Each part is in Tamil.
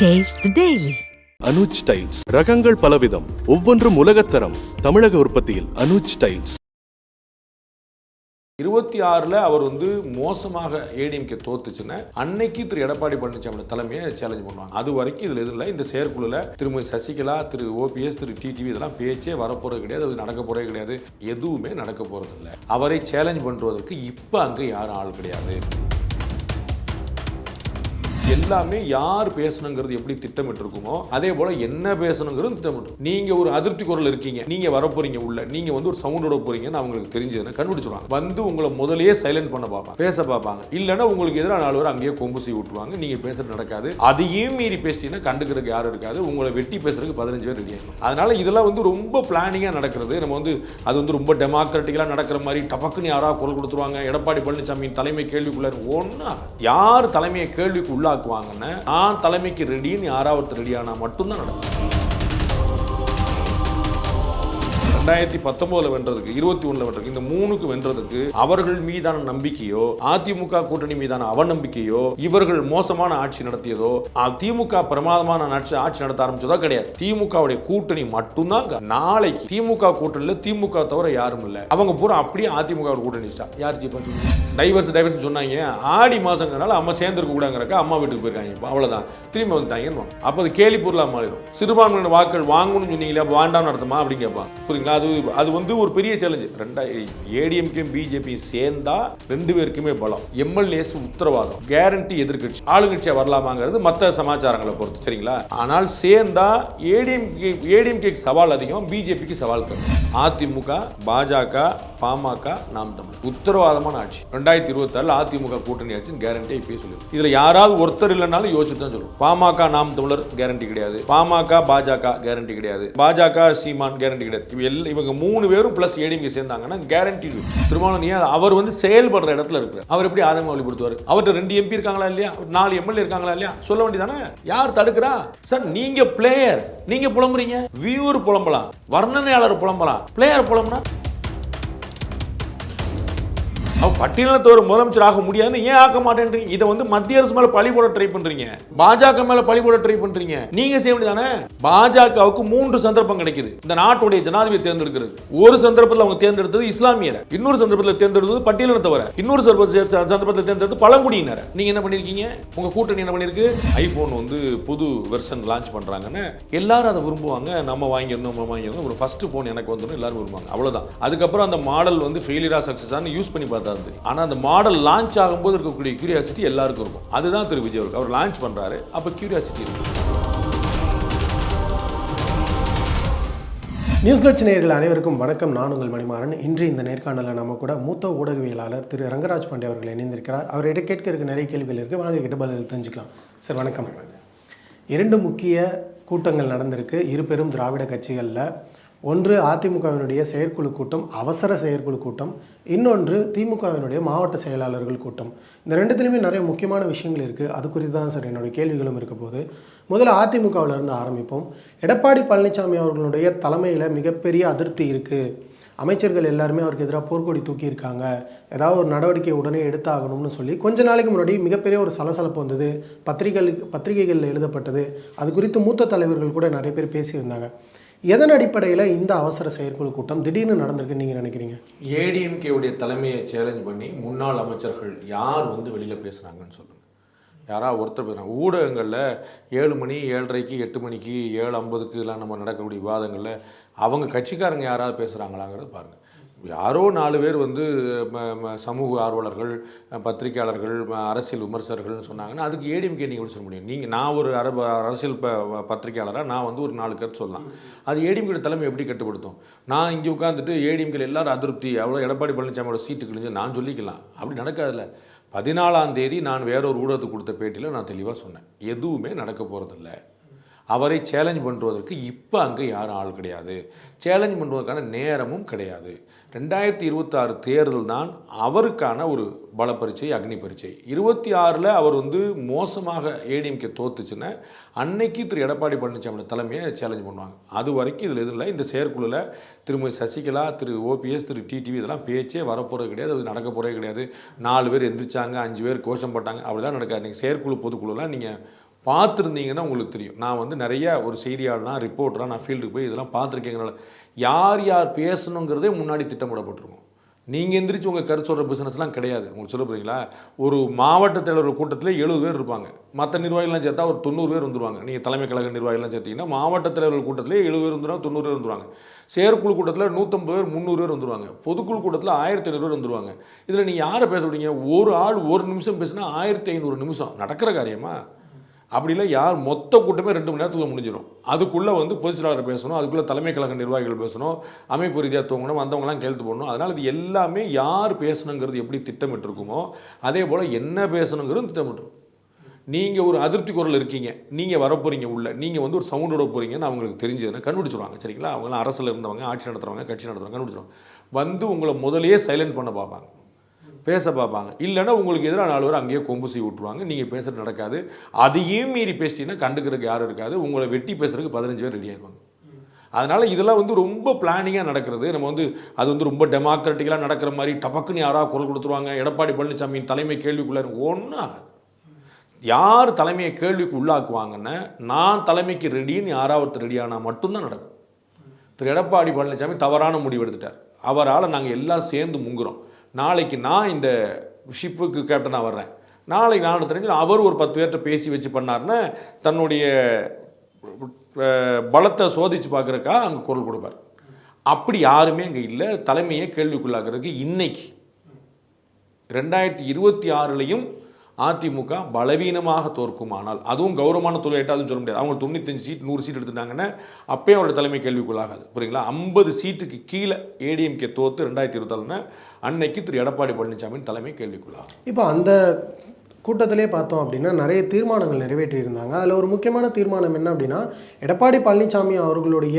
The Daily. அனுஜ் ஸ்டைல்ஸ் ரகங்கள் பலவிதம். ஒவ்வொன்றும் உலகத்தரம். தமிழக உற்பத்தியில் அனுஜ் ஸ்டைல்ஸ் இருபத்தி ஆறில் அவர் வந்து மோசமாக ஏடிஎம்கே தோத்துச்சுன்னா அன்னைக்கு திரு எடப்பாடி பழனிசாமி தலைமையை சேலஞ்ச் பண்ணுவாங்க. அது வரைக்கும் இதில் எதுவும் இல்லை. இந்த செயற்குழுல திருமதி சசிகலா திரு ஓபிஎஸ் திரு டிடிவி இதெல்லாம் பேச்சே வரப்போறது கிடையாது. அது நடக்க போறதே கிடையாது. எதுவுமே நடக்க போறது இல்லை அவரை சேலஞ்ச் பண்ணுவதற்கு இப்போ அங்கே யாரும் ஆள் கிடையாது. எல்லாமே யார் பேசணுங்கிறது எப்படி திட்டமிட்டிருக்குமோ அதே போல என்ன பேசணுங்கிறது திட்டமிட்டு. நீங்க ஒரு அதிருப்தி குரல் இருக்கீங்க நீங்க வரப்போறீங்க உள்ள நீங்க வந்து ஒரு சவுண்டோட போறீங்கன்னு அவங்களுக்கு தெரிஞ்சதுன்னு கண்டுபிடிச்சிருவாங்க. வந்து உங்களை முதலே சைலண்ட் பண்ண பார்ப்பாங்க பேச பார்ப்பாங்க. இல்லைன்னா உங்களுக்கு எதிராக நாலு பேர் அங்கேயே கொம்பு செய்ய விட்டுருவாங்க நீங்க பேசுறது நடக்காது. அதையும் மீறி பேசிட்டீங்கன்னா கண்டுக்கிறதுக்கு யாரும் இருக்காது உங்களை வெட்டி பேசுறதுக்கு பதினஞ்சு பேர் ரெடி ஆகும் அதனால இதெல்லாம் வந்து ரொம்ப பிளானிங்காக நடக்கிறது. நம்ம வந்து அது வந்து ரொம்ப டெமோக்ராட்டிக்கலாக நடக்கிற மாதிரி டபக்குன்னு யாராவது குரல் கொடுத்துருவாங்க. எடப்பாடி பழனிசாமியின் தலைமை கேள்விக்குள்ள ஒன்றா யார் தலைமையை கேள்விக்கு உள்ளாக்குவாங்கன்னு நான் தலைமைக்கு ரெடின்னு யாராவது ரெடியானா மட்டும்தான் நடக்கும் ரெண்டாயிரத்தி பத்தொன்பதுல வென்றதுக்கு இருபத்தி ஒண்ணுல வென்றதுக்கு இந்த மூணுக்கு வென்றதுக்கு அவர்கள் மீதான நம்பிக்கையோ அதிமுக கூட்டணி மீதான அவநம்பிக்கையோ இவர்கள் மோசமான ஆட்சி நடத்தியதோ திமுக பிரமாதமான ஆட்சி ஆட்சி நடத்த ஆரம்பிச்சதோ கிடையாது. திமுகவுடைய கூட்டணி மட்டும்தான் நாளைக்கு திமுக கூட்டணியில திமுக தவிர யாரும் இல்ல. அவங்க பூரா அப்படியே அதிமுக கூட்டணி யார் டைவர்ஸ் டைவர்ஸ் சொன்னாங்க. ஆடி மாசங்கிறனால அம்மா சேர்ந்துருக்க கூடாங்கிறக்க அம்மா வீட்டுக்கு போயிருக்காங்க அவ்வளவுதான். திரும்பி வந்துட்டாங்க அப்போ அது கேலி பொருளா மாறிடும். சிறுபான்மையினர் வாக்கள் வாங்கணும்னு சொன்னீங்களே அப்ப நடத்துமா அர்த்தமா? அப்படின்னு கேட்பான். புரியுங்களா? அது அது வந்து ஒரு பெரிய சேலஞ்சு ரெண்டாயிரம் ஏடிஎம்கேயும் பிஜேபி சேர்ந்தா ரெண்டு பேருக்குமே பலம். எம்எல்ஏஸ் உத்தரவாதம். கேரண்டி எதிர்க்கட்சி ஆளுங்கட்சியாக வரலாமாங்கிறது மற்ற சமாச்சாரங்களை பொறுத்து சரிங்களா? ஆனால் சேர்ந்தா ஏடிஎம்கே ஏடிஎம்கேக்கு சவால் அதிகம் பிஜேபிக்கு சவால் கம்மி. அதிமுக பாஜக பாமக நாம் தமிழ். உத்தரவாதமான ஆட்சி. ரெண்டாயிரத்தி இருபத்தாறுல அதிமுக கூட்டணி ஆட்சின்னு கேரண்டி இப்பயே சொல்லிடும் இதுல யாராவது ஒருத்தர் இல்லைனாலும் யோசிச்சு தான் சொல்லுவோம். பாமக நாம் தமிழர் கேரண்டி கிடையாது. பாமக பாஜக கேரண்டி கிடையாது. பாஜக சீமான் கேரண்டி கிடையாது. இல்லை இவங்க மூணு பேரும் ப்ளஸ் ஏடிஎம்கே சேர்ந்தாங்கன்னா கேரண்டி திருமாவளவன் ஏன்? அவர் வந்து செயல்படுற இடத்துல இருக்கிறார் அவர் எப்படி ஆதரவு வெளிப்படுத்துவார் அவர்கிட்ட ரெண்டு எம்பி இருக்காங்களா இல்லையா? நாலு எம்எல்ஏ இருக்காங்களா இல்லையா? சொல்ல வேண்டியதானே? யார் தடுக்கிறா? சார் நீங்க பிளேயர் நீங்க புலம்புறீங்க. வியூவர் புலம்பலாம். வர்ணனையாளர் புலம்பலாம். பிளேயர் புலம்புனா அவ பட்டியலத்தவர் முதலமைச்சர் ஆக முடியாதுன்னு ஏன் ஆக்க மாட்டேன்றீங்க? இதை வந்து மத்திய அரசு மேல பழி போட ட்ரை பண்றீங்க. பாஜக மேல பழி போட ட்ரை பண்றீங்க. நீங்க செய்ய வேண்டியதானே? பாஜகவுக்கு மூன்று சந்தர்ப்பம் கிடைக்குது. இந்த நாட்டுடைய ஜனாதிபதி தேர்ந்தெடுக்கிறது. ஒரு சந்தர்ப்பத்தில் அவங்க தேர்ந்தெடுத்தது இஸ்லாமியரை. இன்னொரு சந்தர்ப்பத்தில் தேர்ந்தெடுத்தது பட்டியலினத்தவரை. இன்னொரு சந்தர்ப்ப- சந்தர்ப்பத்தில் தேர்ந்தெடுத்து பழங்குடியினரை. நீங்க என்ன பண்ணிருக்கீங்க? உங்க கூட்டணி என்ன பண்ணிருக்கு? ஐபோன் வந்து புது வெர்ஷன் லான்ச் பண்றாங்கன்னு எல்லாரும் அதை விரும்புவாங்க. நம்ம வாங்கியிருந்தோம் நம்ம வாங்கியிருந்தோம். ஒரு ஃபர்ஸ்ட் ஃபோன் எனக்கு வந்துடும் எல்லாரும் விரும்புவாங்க. அவ்வளவுதான். அதுக்கப்புறம் அந்த மாடல் வந்து ஃபெயிலியரா சக்ஸஸ் யூஸ் பண்ணி பார்த்தா தான் தெரியும் ஆனால் அந்த மாடல் லான்ச் ஆகும்போது இருக்கக்கூடிய கியூரியாசிட்டி எல்லாருக்கும் இருக்கும். அதுதான் திரு விஜய் அவருக்கு அவர் லான்ச் பண்ணுறாரு அப்போ கியூரியாசிட்டி இருக்கு. நியூஸ் கட்சி நேயர்கள் அனைவருக்கும் வணக்கம். நான் உங்கள் மணிமாறன். இன்று இந்த நேர்காணலில் நம்ம கூட மூத்த ஊடகவியலாளர் திரு ரங்கராஜ் பாண்டே அவர்கள் இணைந்திருக்கிறார். அவரிடம் கேட்க இருக்க நிறைய கேள்விகள் இருக்குது வாங்க கிட்ட பதில் தெரிஞ்சுக்கலாம். சார் வணக்கம். இரண்டு முக்கிய கூட்டங்கள் நடந்திருக்கு. இரு பெரும் திராவிட கட்சிகளில் ஒன்று அதிமுகவினுடைய செயற்குழு கூட்டம் அவசர செயற்குழு கூட்டம் இன்னொன்று திமுகவினுடைய மாவட்ட செயலாளர்கள் கூட்டம். இந்த ரெண்டுத்துலையுமே நிறைய முக்கியமான விஷயங்கள் இருக்குது அது குறித்து தான் சார் என்னுடைய கேள்விகளும் இருக்க போது முதல்ல அதிமுகவிலிருந்து ஆரம்பிப்போம். எடப்பாடி பழனிசாமி அவர்களுடைய தலைமையில் மிகப்பெரிய அதிருப்தி இருக்குது அமைச்சர்கள் எல்லாருமே அவருக்கு எதிராக போர்க்கொடி தூக்கியிருக்காங்க. ஏதாவது ஒரு நடவடிக்கை உடனே எடுத்தாகணும்னு சொல்லி கொஞ்ச நாளைக்கு முன்னாடி மிகப்பெரிய ஒரு சலசலப்பு வந்தது. பத்திரிகைகள் பத்திரிகைகளில் எழுதப்பட்டது. அது குறித்து மூத்த தலைவர்கள் கூட நிறைய பேர் பேசியிருந்தாங்க. எதன் அடிப்படையில் இந்த அவசர செயற்குழு கூட்டம் திடீர்னு நடந்திருக்குன்னு நீங்கள் நினைக்கிறீங்க? ஏடிஎம்கேவுடைய தலைமையை சேலஞ்ச் பண்ணி முன்னாள் அமைச்சர்கள் யார் வந்து வெளியில் பேசுகிறாங்கன்னு சொல்லுங்கள் யாராவது ஒருத்தர் பேசுகிறாங்க ஊடகங்களில் ஏழு மணி ஏழரைக்கு எட்டு மணிக்கு ஏழு ஐம்பதுக்குலாம் நம்ம நடக்கக்கூடிய விவாதங்களில் அவங்க கட்சிக்காரங்க யாராவது பேசுகிறாங்களாங்கிறது பாருங்கள் யாரோ நாலு பேர் வந்து சமூக ஆர்வலர்கள் பத்திரிகையாளர்கள் அரசியல் விமர்சகர்கள்னு சொன்னாங்கன்னா அதுக்கு ஏடிஎம்கே நீங்கள் எப்படி சொல்ல முடியும் நீங்கள் நான் ஒரு அர அரசியல் ப பத்திரிகையாளராக நான் வந்து ஒரு நாலு கருத்து சொல்லலாம். அது ஏடிஎம்கே தலைமை எப்படி கட்டுப்படுத்தும்? நான் இங்கே உட்காந்துட்டு ஏடிஎம்கே எல்லாரும் அதிருப்தி அவ்வளோ எடப்பாடி பழனிசாமியோட சீட்டு கிழிஞ்சு நான் சொல்லிக்கலாம். அப்படி நடக்காதுல்ல. பதினாலாம் தேதி நான் வேறொரு ஊடகத்துக்கு கொடுத்த பேட்டியில் நான் தெளிவாக சொன்னேன். எதுவுமே நடக்க போகிறதில்ல அவரை சேலஞ்ச் பண்ணுவதற்கு இப்போ அங்கே யாரும் ஆள் கிடையாது. சேலஞ்ச் பண்ணுவதற்கான நேரமும் கிடையாது. ரெண்டாயிரத்தி இருபத்தாறு தேர்தல் தான் அவருக்கான ஒரு பல பரீட்சை அக்னி பரீட்சை. இருபத்தி ஆறில் அவர் வந்து மோசமாக ஏடிஎம்கே தோத்துச்சுன்னா அன்னைக்கு திரு எடப்பாடி பழனிசாமி தலைமையை சேலஞ்ச் பண்ணுவாங்க. அது வரைக்கும் இதில் எதுவும் இல்லை. இந்த செயற்குழுல திருமதி சசிகலா திரு ஓபிஎஸ் திரு டிடிவி இதெல்லாம் பேச்சே வரப்போகிறது கிடையாது. அது நடக்க போகிறே கிடையாது. நாலு பேர் எந்திரிச்சாங்க அஞ்சு பேர் கோஷம் போட்டாங்க. அப்படிலாம் நடக்காது. நீங்கள் செயற்குழு பொதுக்குழுலாம் நீங்கள் பார்த்துருந்தீங்கன்னா உங்களுக்கு தெரியும். நான் வந்து நிறைய ஒரு செய்தியாளர்னா ரிப்போர்ட்டராக நான் ஃபீல்டுக்கு போய் இதெல்லாம் பார்த்துருக்கேங்கனால யார் யார் பேசணுங்கிறதே முன்னாடி திட்டமிடப்பட்டிருக்கும். நீங்கள் எந்திரிச்சு உங்கள் கருத்து சொல்கிற பிஸ்னஸ்லாம் கிடையாது. உங்களுக்கு சொல்ல போகிறீங்களா ஒரு மாவட்ட தலைவர் கூட்டத்தில் எழுபது பேர் இருப்பாங்க. மற்ற நிர்வாகிகள்லாம் சேர்த்தா ஒரு தொண்ணூறு பேர் வந்துருவாங்க. நீங்கள் தலைமை கழக நிர்வாகிகள்லாம் சேர்த்தீங்கன்னா மாவட்ட தலைவர்கள் கூட்டத்தில் எழுபது பேர் வந்துருவாங்க தொண்ணூறு பேர் வந்துருவாங்க. செயற்குழு கூட்டத்தில் நூற்றம்பது பேர் முந்நூறு பேர் வந்துருவாங்க. பொதுக்குழு கூட்டத்தில் ஆயிரத்தி ஐநூறு பேர் வந்துருவாங்க. இதில் நீங்கள் யாரை பேச ஒரு ஆள் ஒரு நிமிஷம் பேசினா ஆயிரத்தி ஐநூறு நிமிஷம். நடக்கிற காரியமாக அப்படிலாம் யார் மொத்த கூட்டமே ரெண்டு மணி நேரத்துக்குள்ள முடிஞ்சிடும் அதுக்குள்ளே வந்து பொதுச் பேசணும் அதுக்குள்ளே தலைமை கழக நிர்வாகிகள் பேசணும் அமைப்பு ரீதியாக தூங்கணும் வந்தவங்கலாம் கேள்வி போடணும். அதனால் இது எல்லாமே யார் பேசணுங்கிறது எப்படி திட்டமிட்டிருக்குமோ அதே போல் என்ன பேசணுங்கிறது திட்டமிட்டுருக்கும். நீங்கள் ஒரு அதிருப்தி குரல் இருக்கீங்க நீங்கள் வரப்போகிறீங்க உள்ள நீங்கள் வந்து ஒரு சவுண்ட் விட போகிறீங்கன்னு அவங்களுக்கு தெரிஞ்சதுன்னா கண்டுபிடிச்சிருவாங்க சரிங்களா? அவங்களாம் அரசில் இருந்தவங்க ஆட்சி நடத்துறவங்க கட்சி நடத்துகிறவங்க கண்டுபிடிச்சிருவாங்க. வந்து உங்களை முதலே சைலண்ட் பண்ண பார்ப்பாங்க. பேச பார்ப்பாங்க. இல்லைன்னா உங்களுக்கு எதிராக நாலு பேர் அங்கேயே கொம்பு செய்ய விட்ருவாங்க நீங்கள் பேசுறது நடக்காது. அதையும் மீறி பேசிட்டீங்கன்னா கண்டுக்கிறதுக்கு யாரும் இருக்காது. உங்களை வெட்டி பேசுறதுக்கு பதினஞ்சு பேர் ரெடி ஆயிடுவாங்க அதனால் இதெல்லாம் வந்து ரொம்ப பிளானிங்காக நடக்கிறது. நம்ம வந்து அது வந்து ரொம்ப டெமோக்ராட்டிக்கலாக நடக்கிற மாதிரி டபக்குன்னு யாராவது குரல் கொடுத்துருவாங்க. எடப்பாடி பழனிசாமியின் தலைமை கேள்விக்குள்ளே ஒன்றும் ஆகாது. யார் தலைமையை கேள்விக்கு உள்ளாக்குவாங்கன்னா நான் தலைமைக்கு ரெடின்னு யாராவது ரெடியானால் மட்டும்தான் நடக்கும். திரு. எடப்பாடி பழனிசாமி தவறான முடிவு எடுத்துட்டார். அவரால் நாங்கள் எல்லாம் சேர்ந்து முங்குறோம். நாளைக்கு நான் இந்த ஷிப்புக்கு கேப்டனாக வர்றேன். நாளைக்கு நான் தெரிஞ்சு அவர் ஒரு பத்து பேர்கிட்ட பேசி வச்சு பண்ணாருன்னா தன்னுடைய பலத்தை சோதிச்சு பார்க்குறக்கா அங்கே குரல் கொடுப்பார். அப்படி யாருமே அங்கே இல்லை. தலைமையை கேள்விக்குள்ளாக்குறதுக்கு இன்னைக்கு ரெண்டாயிரத்தி இருபத்தி ஆறுலையும் அதிமுக பலவீனமாக தோற்குமானால் அதுவும் கௌரவமான தொழில் எட்டாதுன்னு சொல்ல முடியாது. அவங்க தொண்ணூத்தஞ்சு சீட் நூறு சீட் எடுத்துட்டாங்கன்னா அப்பயே அவரோட தலைமை கேள்விக்குள்ளாகாது. புரியுங்களா? ஐம்பது சீட்டுக்கு கீழே ஏடிஎம்கே தோத்து ரெண்டாயிரத்தி இருபத்தாறுனா அன்னைக்கு திரு எடப்பாடி பழனிசாமியின் தலைமை கேள்விக்குள்ளாகும். இப்போ அந்த கூட்டத்திலே பார்த்தோம் அப்படின்னா நிறைய தீர்மானங்கள் நிறைவேற்றியிருந்தாங்க. அதில் ஒரு முக்கியமான தீர்மானம் என்ன அப்படின்னா எடப்பாடி பழனிசாமி அவர்களுடைய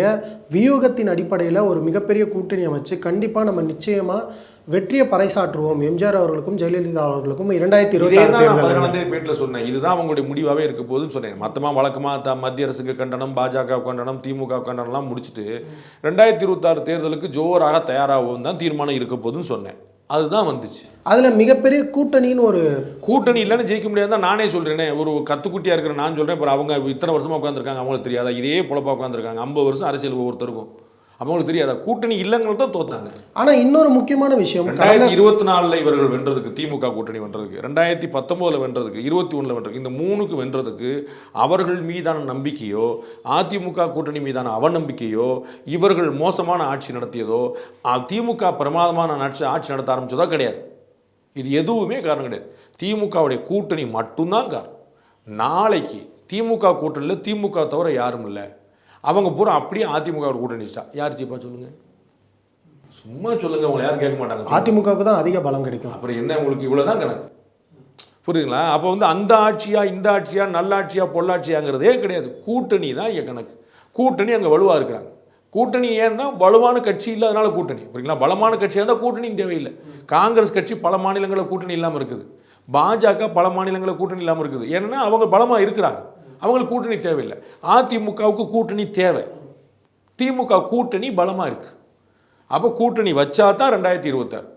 வியூகத்தின் அடிப்படையில் ஒரு மிகப்பெரிய கூட்டணி அமைச்சு கண்டிப்பாக நம்ம நிச்சயமாக வெற்றியை பறைசாற்றுவோம். எம்ஜிஆர் அவர்களுக்கும் ஜெயலலிதா அவர்களுக்கும் இரண்டாயிரத்தி இருபத்தி தேதி பேட்டில் சொன்னேன். இதுதான் அவங்களுடைய முடிவாகவே இருக்க போகுதுன்னு சொன்னேன். மொத்தமாக வழக்கமாக த மத்திய அரசுக்கு கண்டனம் பாஜக கண்டனம் திமுக கண்டனம்லாம் முடிச்சுட்டு ரெண்டாயிரத்தி இருபத்தாறு தேர்தலுக்கு ஜோராக தயாராகவும் தான் தீர்மானம் இருக்க போகுதுன்னு சொன்னேன். அதுதான் வந்துச்சு. அதில் மிகப்பெரிய கூட்டணின்னு ஒரு கூட்டணி இல்லைன்னு ஜெயிக்க முடியாது நானே சொல்றேனே. ஒரு கத்துக்குட்டியா இருக்கிற நான் சொல்றேன். அப்புறம் அவங்க இத்தனை வருஷமா உட்காந்துருக்காங்க அவங்களுக்கு தெரியாதா? இதே பொழப்பா உட்காந்துருக்காங்க ஐம்பது வருஷம் அரசியல் ஒவ்வொருத்தருக்கும். அவங்களுக்கு தெரியாதா. கூட்டணி இல்லைங்கிறது தான் தோத்தாங்க. ஆனால் இன்னொரு முக்கியமான விஷயம் ரெண்டாயிரத்தி இருபத்தி நாலுல இவர்கள் வென்றதுக்கு திமுக கூட்டணி வென்றதுக்கு ரெண்டாயிரத்தி பத்தொன்பதுல வென்றதுக்கு இருபத்தி ஒண்ணுல வென்றதுக்கு இந்த மூணுக்கு வென்றதுக்கு அவர்கள் மீதான நம்பிக்கையோ அதிமுக கூட்டணி மீதான அவநம்பிக்கையோ இவர்கள் மோசமான ஆட்சி நடத்தியதோ திமுக பிரமாதமான ஆட்சி ஆட்சி நடத்த ஆரம்பிச்சதோ கிடையாது. இது எதுவுமே காரணம் கிடையாது. திமுகவுடைய கூட்டணி மட்டும்தான் காரணம். நாளைக்கு திமுக கூட்டணியில் திமுக தவிர யாரும் இல்லை. அவங்க பூரா அப்படியே அதிமுக கூட்டணி வச்சிட்டா யார் ஜீப்பா சொல்லுங்க? சும்மா சொல்லுங்க உங்களை யாரும் கேட்க மாட்டாங்க. அதிமுகவுக்கு தான் அதிக பலம் கிடைக்கும். அப்புறம் என்ன உங்களுக்கு இவ்வளவுதான் கணக்கு? புரியுதுங்களா? அப்போ வந்து அந்த ஆட்சியா இந்த ஆட்சியா நல்லாட்சியா பொள்ளாட்சியாங்கிறதே கிடையாது. கூட்டணி தான் இங்கே கணக்கு. கூட்டணி அங்கே வலுவாக இருக்கிறாங்க. கூட்டணி ஏன்னா வலுவான கட்சி இல்லாதனால கூட்டணி. புரியுங்களா பலமான கட்சியாக இருந்தால் கூட்டணியும் தேவையில்லை. காங்கிரஸ் கட்சி பல மாநிலங்களில் கூட்டணி இல்லாமல் இருக்குது. பாஜக பல மாநிலங்களில் கூட்டணி இல்லாமல் இருக்குது. ஏன்னா அவங்க பலமாக இருக்கிறாங்க. அவங்களுக்கு கூட்டணி தேவையில்லை. அதிமுகவுக்கு கூட்டணி தேவை. திமுக கூட்டணி பலமாக இருக்கு. அப்போ கூட்டணி வச்சா தான் ரெண்டாயிரத்தி இருபத்தாறு.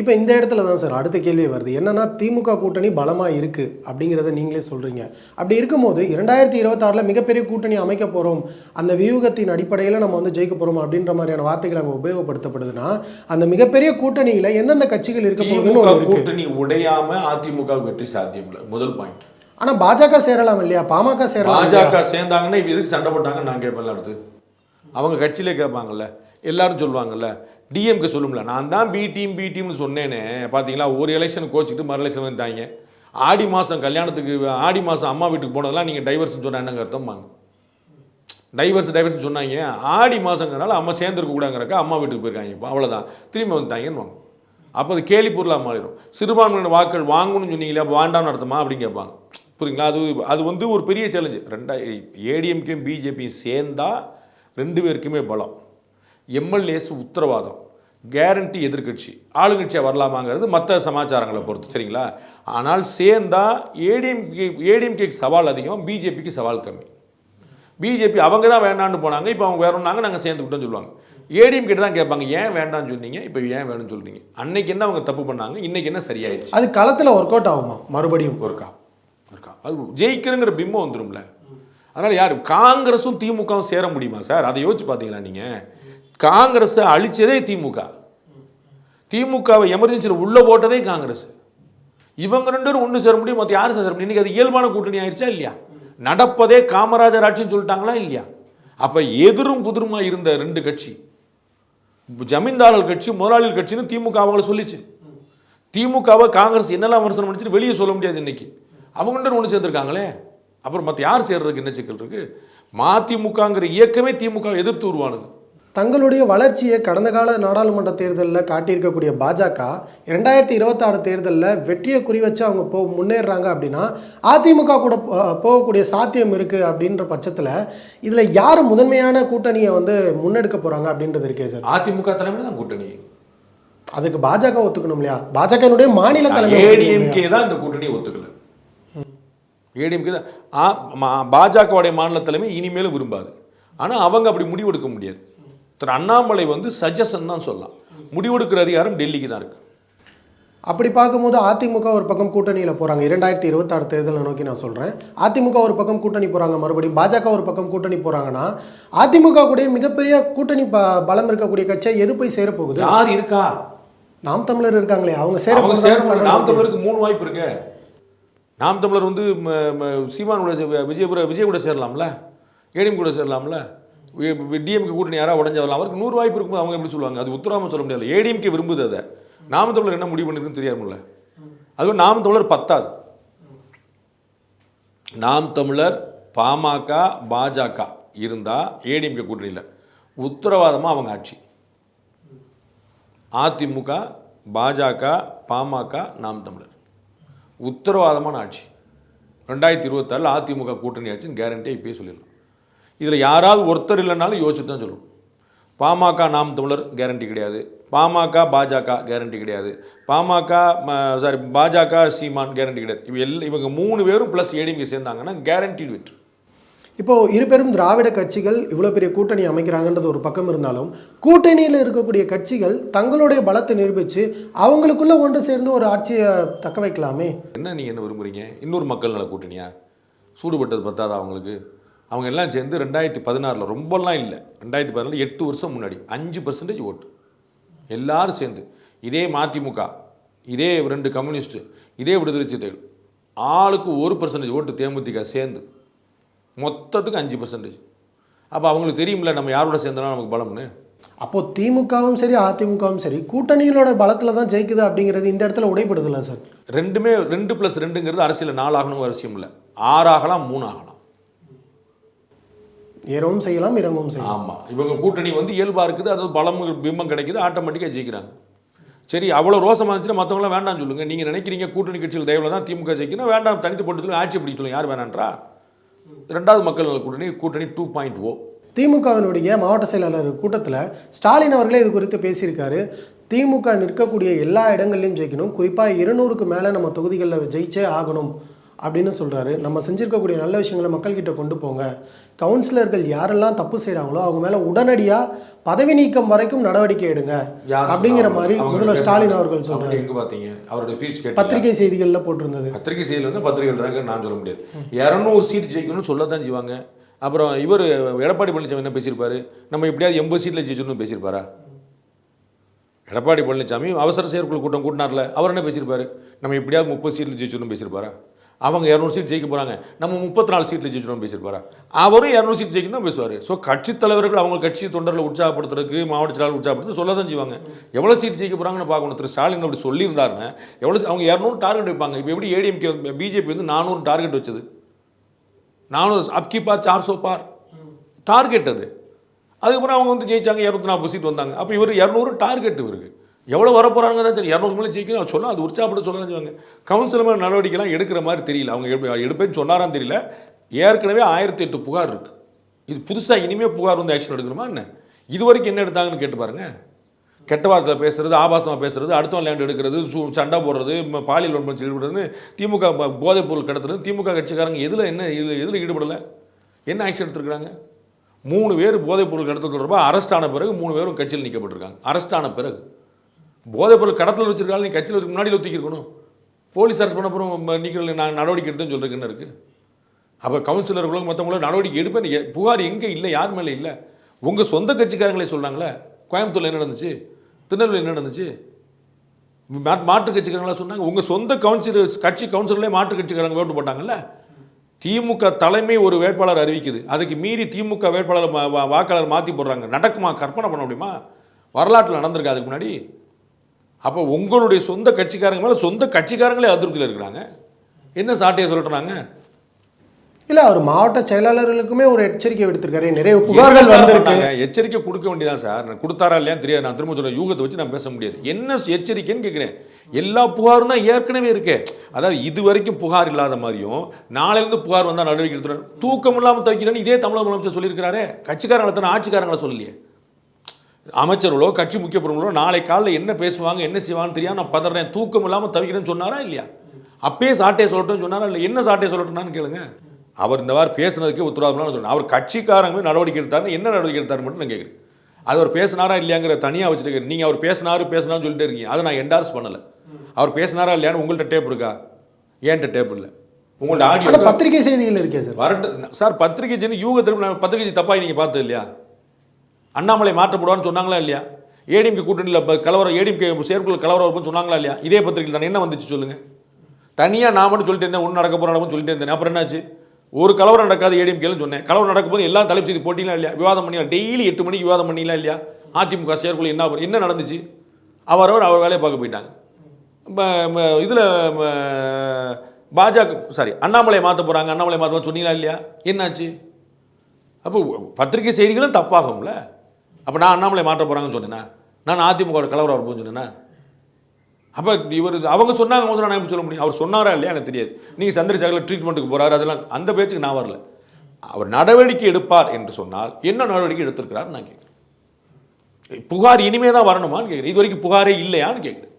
இப்போ இந்த இடத்துல தான் சார் அடுத்த கேள்வி வருது. என்னன்னா திமுக கூட்டணி பலமாக இருக்கு அப்படிங்கிறத நீங்களே சொல்றீங்க. அப்படி இருக்கும்போது இரண்டாயிரத்தி இருபத்தாறில் மிகப்பெரிய கூட்டணி அமைக்க போகிறோம் அந்த வியூகத்தின் அடிப்படையில் நம்ம வந்து ஜெயிக்க போகிறோம் அப்படின்ற மாதிரியான வார்த்தைகள் அங்கே உபயோகப்படுத்தப்படுதுன்னா அந்த மிகப்பெரிய கூட்டணியில் எந்தெந்த கட்சிகள் இருக்க போகுதுன்னு கூட்டணி உடையாம அதிமுக வெற்றி சாத்தியம் இல்லை முதல் பாயிண்ட் ஆனால் பாஜக சேரலாம் இல்லையா? பாமக சேரலாம் பாஜக சேர்ந்தாங்கன்னா இவ எதுக்கு சண்டை போட்டாங்கன்னு நான் கேட்பேன் அடுத்து. அவங்க கட்சியிலே கேட்பாங்கல்ல எல்லாரும் சொல்லுவாங்கல்ல டிஎம்கே சொல்லும்ல நான் தான் பி டீம் பி டீம்னு சொன்னேனே பார்த்தீங்களா ஒரு எலெக்ஷன் கோச்சிட்டு மறு எலெக்ஷன் வந்துட்டாங்க. ஆடி மாதம் கல்யாணத்துக்கு ஆடி மாதம் அம்மா வீட்டுக்கு போனதெல்லாம் நீங்கள் டைவர்ஸ் சொன்னா என்னங்க அர்த்தம்பாங்க? டைவர்ஸ் டைவர்ஸ் சொன்னாங்க. ஆடி மாதங்கிறனால அம்மா சேர்ந்துருக்க கூடாங்கிறக்க அம்மா வீட்டுக்கு போயிருக்காங்க இப்போ. அவ்வளோதான் திரும்பி வந்துட்டாங்கன்னு வாங்க. அப்போ அது கேலி பொருளாக மாறிடும். சிறுபான்மையினர் வாக்கள் வாங்கணும்னு சொன்னீங்களே அப்போ வேண்டாம்னு அர்த்தமா அப்படின்னு கேட்பாங்க. புரியுங்களா? அது அது வந்து ஒரு பெரிய சேலஞ்சு ரெண்டா ஏடிஎம்கேயும் பிஜேபியும் சேர்ந்தா ரெண்டு பேருக்குமே பலம். எம்எல்ஏஸ் உத்தரவாதம். கேரண்டி எதிர்க்கட்சி. ஆளுங்கட்சியாக வரலாமாங்கிறது மற்ற சமாச்சாரங்களை பொறுத்து சரிங்களா? ஆனால் சேர்ந்தா ஏடிஎம்கே ஏடிஎம்கேக்கு சவால் அதிகம் பிஜேபிக்கு சவால் கம்மி. பிஜேபி அவங்க தான் வேண்டாம்னு போனாங்க இப்போ அவங்க வேணும்னாங்க நாங்கள் சேர்ந்துக்கிட்டோம்னு சொல்லுவாங்க. ஏடிஎம் கிட்ட தான் கேட்பாங்க ஏன் வேண்டாம்னு சொன்னீங்க? இப்போ ஏன் வேணும்னு சொல்றீங்க? அன்னைக்கு என்ன அவங்க தப்பு பண்ணாங்க இன்னைக்கு என்ன சரியாயிடுச்சு? அது களத்தில் ஒர்க் அவுட் ஆகுமா? மறுபடியும்? ஒர்க்கா இருக்கா? அது ஜெயிக்கிறங்கிற பிம்பம் வந்துடும்ல அதனால் யார்? காங்கிரஸும் திமுகவும் சேர முடியுமா சார்? அதை யோசிச்சு பார்த்தீங்களா நீங்கள் காங்கிரஸை அழிச்சதே திமுக. திமுகவை எமர்ஜென்சியில் உள்ளே போட்டதே காங்கிரஸ். இவங்க ரெண்டு பேரும் ஒன்று சேர முடியும் மற்ற யாரும் சேர முடியும்? இன்னைக்கு அது இயல்பான கூட்டணி ஆயிடுச்சா இல்லையா? நடப்பதே காமராஜர் ஆட்சின்னு சொல்லிட்டாங்களா இல்லையா? அப்போ எதிரும் புதிருமா இருந்த ரெண்டு கட்சி? ஜமீன்தாரர்கள் கட்சி முதலாளிகள் கட்சின்னு திமுக அவங்கள சொல்லிச்சு. திமுகவை காங்கிரஸ் என்னெல்லாம் விமர்சனம் பண்ணிச்சு வெளியே சொல்ல முடியாது இன்னைக்கு. அவங்க பேரும் ஒன்று சேர்ந்துருக்காங்களே. அப்புறம் மற்ற யார் சேர்றதுக்கு என்ன சிக்கல் இருக்கு? மதிமுகங்கிற இயக்கமே திமுக எதிர்த்து உருவானது. தங்களுடைய வளர்ச்சியை கடந்த கால நாடாளுமன்ற தேர்தலில் காட்டியிருக்கக்கூடிய பாஜக இரண்டாயிரத்தி இருபத்தாறு தேர்தலில் வெற்றியை குறி வச்சு அவங்க போ முன்னேறுறாங்க அப்படின்னா அதிமுக கூட போகக்கூடிய சாத்தியம் இருக்குது அப்படின்ற பட்சத்தில் இதில் யார் முதன்மையான கூட்டணியை வந்து முன்னெடுக்க போகிறாங்க அப்படின்றது இருக்கே சார். அதிமுக தலைமையில் தான் கூட்டணி. அதுக்கு பாஜக ஒத்துக்கணும் இல்லையா? பாஜகனுடைய மாநில தலைமை? ஏடிஎம்கே தான் இந்த கூட்டணியை ஒத்துக்கல. ஏடிஎம்கே தான். பாஜகவுடைய மாநில தலைமை இனிமேலும் விரும்பாது. ஆனால் அவங்க அப்படி முடிவெடுக்க முடியாது. திரு அண்ணாமலை வந்து சஜஷன் தான் சொல்லலாம். முடிவெடுக்கிற அதிகாரம் டெல்லிக்கு தான் இருக்கு. அப்படி பார்க்கும்போது அதிமுக ஒரு பக்கம் கூட்டணியில் போகிறாங்க இரண்டாயிரத்தி இருபத்தாறு தேர்தலை நோக்கி நான் சொல்கிறேன் அதிமுக ஒரு பக்கம் கூட்டணி போகிறாங்க மறுபடியும் பாஜக ஒரு பக்கம் கூட்டணி போகிறாங்கன்னா அதிமுக கூட மிகப்பெரிய கூட்டணி ப பலம் இருக்கக்கூடிய கட்சியை எது போய் சேரப்போகுது? யார் இருக்கா? நாம் தமிழர் இருக்காங்களே அவங்க? சேர நாம் தமிழருக்கு மூணு வாய்ப்பு இருக்கு. நாம் தமிழர் வந்து ம- சீமான் கூட சே- விஜய் கூட விஜய் கூட சேரலாம்ல? ஏடிஎம் கூட சேரலாம்ல? டிஎம்கே கூட்டணி யாராவது உடஞ்சு வரலாம்? அவருக்கு நூறு வாய்ப்பு இருக்கும்போது அவங்க எப்படி சொல்லுவாங்க? அது உத்தரவாம சொல்ல முடியாது ஏடிஎம்கே விரும்புது அதை. நாம் தமிழர் என்ன முடிவு பண்ணிருக்குன்னு தெரியாமல அதுவும் நாம் தமிழர் பத்தாது. நாம் தமிழர் பாமக பாஜக இருந்தால் ஏடிஎம்கே கூட்டணியில். உத்தரவாதமாக அவங்க ஆட்சி. அதிமுக பாஜக பாமக நாம் தமிழர். உத்தரவாதமான ஆட்சி. ரெண்டாயிரத்தி இருபத்தாறில் அதிமுக கூட்டணி ஆட்சின்னு கேரண்டியாக இப்பயே சொல்லிடலாம். இதில் யாராவது ஒருத்தர் இல்லைனாலும் யோசிச்சு தான் சொல்லணும். பாமக நாம் தமிழர் கேரண்டி கிடையாது. பாமக பாஜக கேரண்டி கிடையாது. பாமக சாரி பாஜக சீமான் கேரண்டி கிடையாது. இவ எல்லாம் இவங்க மூணு பேரும் ப்ளஸ் ஏடிஎம்கே சேர்ந்தாங்கன்னா கேரண்டி வெற்றி. இப்போ இருபெரும் திராவிட கட்சிகள் இவ்வளோ பெரிய கூட்டணி அமைக்கிறாங்கன்றது ஒரு பக்கம் இருந்தாலும் கூட்டணியில் இருக்கக்கூடிய கட்சிகள் தங்களுடைய பலத்தை நிரூபித்து அவங்களுக்குள்ள ஒன்று சேர்ந்து ஒரு ஆட்சியை தக்க வைக்கலாமே? என்ன நீங்கள் என்ன விரும்புறீங்க? இன்னொரு மக்கள் நல கூட்டணியா? சூடுபட்டது பத்தாதா அவங்களுக்கு? அவங்க எல்லாம் சேர்ந்து ரெண்டாயிரத்தி பதினாறில் ரொம்பலாம் இல்லை. ரெண்டாயிரத்தி பதினாலு எட்டு வருஷம் முன்னாடி அஞ்சு பர்சன்டேஜ் ஓட்டு. எல்லாரும் சேர்ந்து. இதே மதிமுக இதே ரெண்டு கம்யூனிஸ்ட்டு இதே விடுதலை சிறுத்தைகள். ஆளுக்கு ஒரு பர்சன்டேஜ் ஓட்டு தேமுதிக சேர்ந்து. மொத்தத்துக்கு அஞ்சு பர்சன்டேஜ் அப்போ அவங்களுக்கு தெரியும்ல நம்ம யாரோட சேர்ந்தனா நமக்கு பலம்னு? அப்போ திமுகவும் சரி அதிமுகவும் சரி கூட்டணிகளோட பலத்தில் தான் ஜெயிக்குது அப்படிங்கிறது இந்த இடத்துல உடைப்படுதுல்ல சார்? ரெண்டுமே ரெண்டு ப்ளஸ் ரெண்டுங்கிறது அரசியல் நாலு ஆகணும் அவசியம் இல்லை. ஆறாகலாம் மூணு ஆகலாம். ஏறவும் செய்யலாம் இறங்கவும் செய்யலாம். ஆமாம் இவங்க கூட்டணி வந்து இயல்பாக இருக்குது அது பலம் பிம்பம் கிடைக்குது ஆட்டோமேட்டிக்காக ஜெயிக்கிறாங்க. சரி அவ்வளோ ரோசமாக இருந்துச்சுன்னா மற்றவங்களாம் வேண்டாம் சொல்லுங்கள் நீங்கள் நினைக்கிறீங்க கூட்டணி கட்சிகள் தயவில் தான் திமுக ஜெயிக்கணும் வேண்டாம் தனித்து போட்டு ஆட்சி பிடிக்க சொல்லுங்க யார் வேணான்றா? ரெண்டாவது மக்கள் நல கூட்டணி கூட்டணி டூ பாயிண்ட் ஓ திமுகவினுடைய மாவட்ட செயலாளர் கூட்டத்தில் ஸ்டாலின் அவர்களே இது குறித்து பேசியிருக்காரு. திமுக நிற்கக்கூடிய எல்லா இடங்கள்லையும் ஜெயிக்கணும். குறிப்பாக இருநூறுக்கு மேலே நம்ம தொகுதிகளில் ஜெயிச்சே ஆகணும். அப்படின்னு சொல்கிறாரு நம்ம செஞ்சிருக்கக்கூடிய நல்ல விஷயங்களை மக்கள்கிட்ட கொண்டு போங்க. கவுன்சிலர்கள் யாரெல்லாம் தப்பு செய்கிறாங்களோ அவங்க மேலே உடனடியாக பதவி நீக்கம் வரைக்கும் நடவடிக்கை எடுங்க அப்படிங்கிற மாதிரி முதல்வர் ஸ்டாலின் அவர்கள் சொல்றாரு. எங்கே பார்த்தீங்க அவருடைய ஸ்பீச் கேட்டு பத்திரிகை செய்திகளில் போட்டிருந்தது. பத்திரிகை செய்தியில் வந்து பத்திரிகை தாங்க நான் சொல்ல முடியாது. இரநூறு சீட் ஜெயிக்கணும்னு சொல்லத்தான் செய்வாங்க. அப்புறம் இவர் எடப்பாடி பழனிசாமி என்ன பேசியிருப்பாரு? நம்ம எப்படியாவது எண்பது சீட்டில் ஜெயிச்சணும்னு பேசியிருப்பாரா? எடப்பாடி பழனிசாமி அவசர செயற்குழு கூட்டம் கூட்டினார்ல. அவர் என்ன பேசியிருப்பாரு? நம்ம எப்படியாவது முப்பது சீட்டில் ஜெயிச்சணும்னு பேசியிருப்பாரா? அவங்க இரநூறு சீட் ஜெயிக்க போகிறாங்க நம்ம முப்பத்தி நாலு சீட்டில் ஜெயிச்சிடும் பேசியிருப்பாரா அவரும் இரநூறு சீட் ஜெயிக்கணும் தான் பேசுவார். ஸோ கட்சி தலைவர்கள் அவங்க கட்சி தொண்டர்களை உற்சாகப்படுத்துறதுக்கு மாவட்ட செயலாளர் உற்சாகப்படுத்த சொல்ல தான் செய்வாங்க. எவ்வளோ சீட் ஜெயிக்க போகிறாங்கன்னு பார்க்கணும். திரு ஸ்டாலின் அப்படி சொல்லியிருந்தாருன்னு எவ்வளோ அவங்க இரநூறு டார்கெட் வைப்பாங்க. இப்போ எப்படி ஏடிஎம்கே பிஜேபி வந்து நானூறு டார்கெட் வச்சது? நானூறு அப்கி பார் சார்சோ பார் டார்கெட் அது. அதுக்கப்புறம் அவங்க வந்து ஜெயிச்சாங்க இரநூத்தி நாற்பது சீட் வந்தாங்க. அப்போ இவர் இரநூறு டார்கெட் இவருக்கு. எவ்வளோ வரப்போகிறாங்கன்னு தெரியும். இரநூறு மேலே ஜெயிக்கணும். சொன்னால் அது உற்சாகப்பட்டு சொல்ல தான் செய்வாங்க. கவுன்சில் மேலே நடவடிக்கைலாம் எடுக்கிற மாதிரி தெரியல. அவங்க எப்படி எடுப்பேன்னு சொன்னாரான்னு தெரியல. ஏற்கனவே ஆயிரத்தி எட்டு புகார் இருக்குது இது புதுசாக இனிமேல் புகார் வந்து ஆக்ஷன் எடுக்கணுமா என்ன? இது வரைக்கும் என்ன எடுத்தாங்கன்னு கேட்டு பாருங்க. கெட்ட வார்த்தை பேசுறது ஆபாசமாக பேசுறது அடுத்தவன் லேண்ட் எடுக்கிறது சூ சண்டை போடுறது பாலியல் வன்மம் ஈடுபடுறதுன்னு திமுக போதைப் பொருள் கடத்துறது திமுக கட்சிக்காரங்க எதில் என்ன இது எதில் ஈடுபடலை? என்ன ஆக்ஷன் எடுத்திருக்கிறாங்க? மூணு பேர் போதைப் பொருள் கடத்தல் தொடர்பாக அரெஸ்ட் ஆன பிறகு மூணு பேரும் கட்சியில் நிற்கப்பட்டிருக்காங்க அரெஸ்ட் ஆன பிறகு. போதைப்பொருள் கடத்தல் வச்சிருக்காங்க நீ கட்சியில் முன்னாடி ஒத்திக்கிருக்கணும் போலீஸ் அரெஸ்ட் பண்ண அப்புறம் நீங்கள் நான் நடவடிக்கை எடுத்தேன்னு சொல்கிறதுக்கு என்ன இருக்குது அப்போ கவுன்சிலர்களும் மற்றவங்களும் நடவடிக்கை எடுப்பேன் புகார் எங்கே இல்லை யார் மேலே இல்லை? உங்கள் சொந்த கட்சிக்காரங்களே சொல்கிறாங்களே கோயம்புத்தூரில் என்ன நடந்துச்சு? திருநெல்வேலி என்ன நடந்துச்சு? மா- மாற்று கட்சிக்காரங்களா சொன்னாங்க. உங்கள் சொந்த கவுன்சிலர் கட்சி கவுன்சிலர்லேயே மாற்று கட்சிக்காரங்க ஓட்டு போட்டாங்கல்ல? திமுக தலைமை ஒரு வேட்பாளர் அறிவிக்குது. அதுக்கு மீறி திமுக வேட்பாளர் வாக்காளர் மாற்றி போடுறாங்க. நடக்குமா? கற்பனை பண்ண முடியுமா? வரலாற்றில் நடந்திருக்கு. அதுக்கு முன்னாடி அப்போ உங்களுடைய சொந்த கட்சிக்காரங்க மேலே சொந்த கட்சிக்காரங்களே அதிருப்தியில் இருக்கிறாங்க. என்ன சாட்டையை சொல்லிட்டுறாங்க இல்ல அவர் மாவட்ட செயலாளர்களுக்குமே ஒரு எச்சரிக்கை விடுத்திருக்காரு. நிறைய புகார்கள் என்ன சார் வந்திருக்கு. பண்ணாங்க? எச்சரிக்கை கொடுக்க வேண்டியதான் சார். நான் கொடுத்தாரா இல்லையான்னு தெரியாது. நான் திரும்ப சொல்ல யூகத்தை வச்சு நான் பேச முடியாது. என்ன எச்சரிக்கைன்னு கேட்குறேன் எல்லா புகாரும் தான் ஏற்கனவே இருக்கே. அதாவது இது வரைக்கும் புகார் இல்லாத மாதிரியும் நாளையிலிருந்து புகார் வந்தால் நடவடிக்கை எடுத்துறேன் தூக்கம் இல்லாமல் தவிக்கிறேன்னு இதே தமிழக முதலமைச்சர் சொல்லியிருக்கிறாரே. கட்சிக்காரங்களை தானே ஆட்சிக்காரங்களை சொல்லலையே. அமைச்சர்களோ கட்சி முக்கிய பிரமுகர்களோ நாளை காலைல என்ன பேசுவாங்க என்ன செய்வாங்கன்னு தெரியாம நான் பதறேன் தூக்கம் இல்லாமல் தவிக்கிறேன்னு சொன்னாரா இல்லையா? அப்பயே சாட்டையை சொல்லட்டும்னு சொன்னாரா இல்லை என்ன சாட்டையை சொல்லட்டும்னான்னு கேளுங்க. அவர் இந்த மாதிரி பேசுனதுக்கே உத்தரவாதம்லாம் சொன்னார். அவர் கட்சிக்காரங்க நடவடிக்கை எடுத்தாருன்னு என்ன நடவடிக்கை எடுத்தாரு மட்டும் நான் கேட்குறேன். அது அவர் பேசினாரா இல்லையாங்கிற தனியாக வச்சுருக்கேன். நீங்கள் அவர் பேசினாரு பேசினான்னு சொல்லிட்டு இருக்கீங்க. அதை நான் என்டார்ஸ் பண்ணலை. அவர் பேசினாரா இல்லையான்னு உங்கள்கிட்ட டேப் இருக்கா? ஏன்ட்ட டேப் இல்லை. உங்கள்ட்ட ஆடியோ பத்திரிகை செய்திகள் இருக்கே சார். வரட்டு சார் பத்திரிகை ஜெனி யூக திரும்ப நான் பத்திரிகை தப்பாக நீங்கள் பார்த்தது இல்லையா? அண்ணாமலை மாற்றப்படுவான்னு சொன்னாங்களா இல்லையா? ஏடிஎம்கே கூட்டணியில் இப்போ கலவரம் ஏடிஎம்கே செயற்குழு கலவரம் வரும்னு சொன்னாங்களா இல்லையா? இதே பத்திரிகையில் தானே என்ன வந்துச்சு சொல்லுங்கள் தனியாக நான் மட்டும் சொல்லிட்டு இருந்தேன் ஒன்று நடக்க போகிற நடக்கும் சொல்லிட்டு இருந்தேன். அப்புறம் என்னாச்சு? ஒரு கலவரம் நடக்காது ஏடிஎம்கேன்னு சொன்னேன். கலவரம் நடக்கும்போது எல்லாம் தலைப்பு செய்தி போட்டிங்களா இல்லையா? விவாதம் பண்ணியா டெய்லி எட்டு மணிக்கு விவாதம் பண்ணிங்களா இல்லையா? அதிமுக செயற்குழு என்ன என்ன நடந்துச்சு? அவர் அவர் வேலையை பார்க்க போயிட்டாங்க. இதில் பாஜக சாரி அண்ணாமலை மாற்ற போகிறாங்க அண்ணாமலை மாற்ற சொன்னீங்களா இல்லையா? என்னாச்சு? அப்போ பத்திரிகை செய்திகளும் தப்பாகும்ல? அப்போ நான் அண்ணாமலை மாற்ற போகிறாங்கன்னு சொன்னேன்னா நான் அதிமுக வோட கலவரம் வரும்போது சொன்னேன்னா அப்போ இவர் அவங்க சொன்னாங்க போது நான் எப்படி சொல்ல முடியும்? அவர் சொன்னாரா இல்லையா? எனக்கு தெரியாது. நீங்கள் சந்திரசேகரில் ட்ரீட்மெண்ட்டுக்கு போகிறாரு அதெல்லாம் அந்த பேச்சுக்கு நான் வரல. அவர் நடவடிக்கை எடுப்பார் என்று சொன்னால் என்ன நடவடிக்கை எடுத்திருக்கிறார் நான் கேட்குறேன். புகார் இனிமே தான் வரணுமான்னு கேட்குறேன். இது வரைக்கும் புகாரே இல்லையான்னு கேட்குறேன்.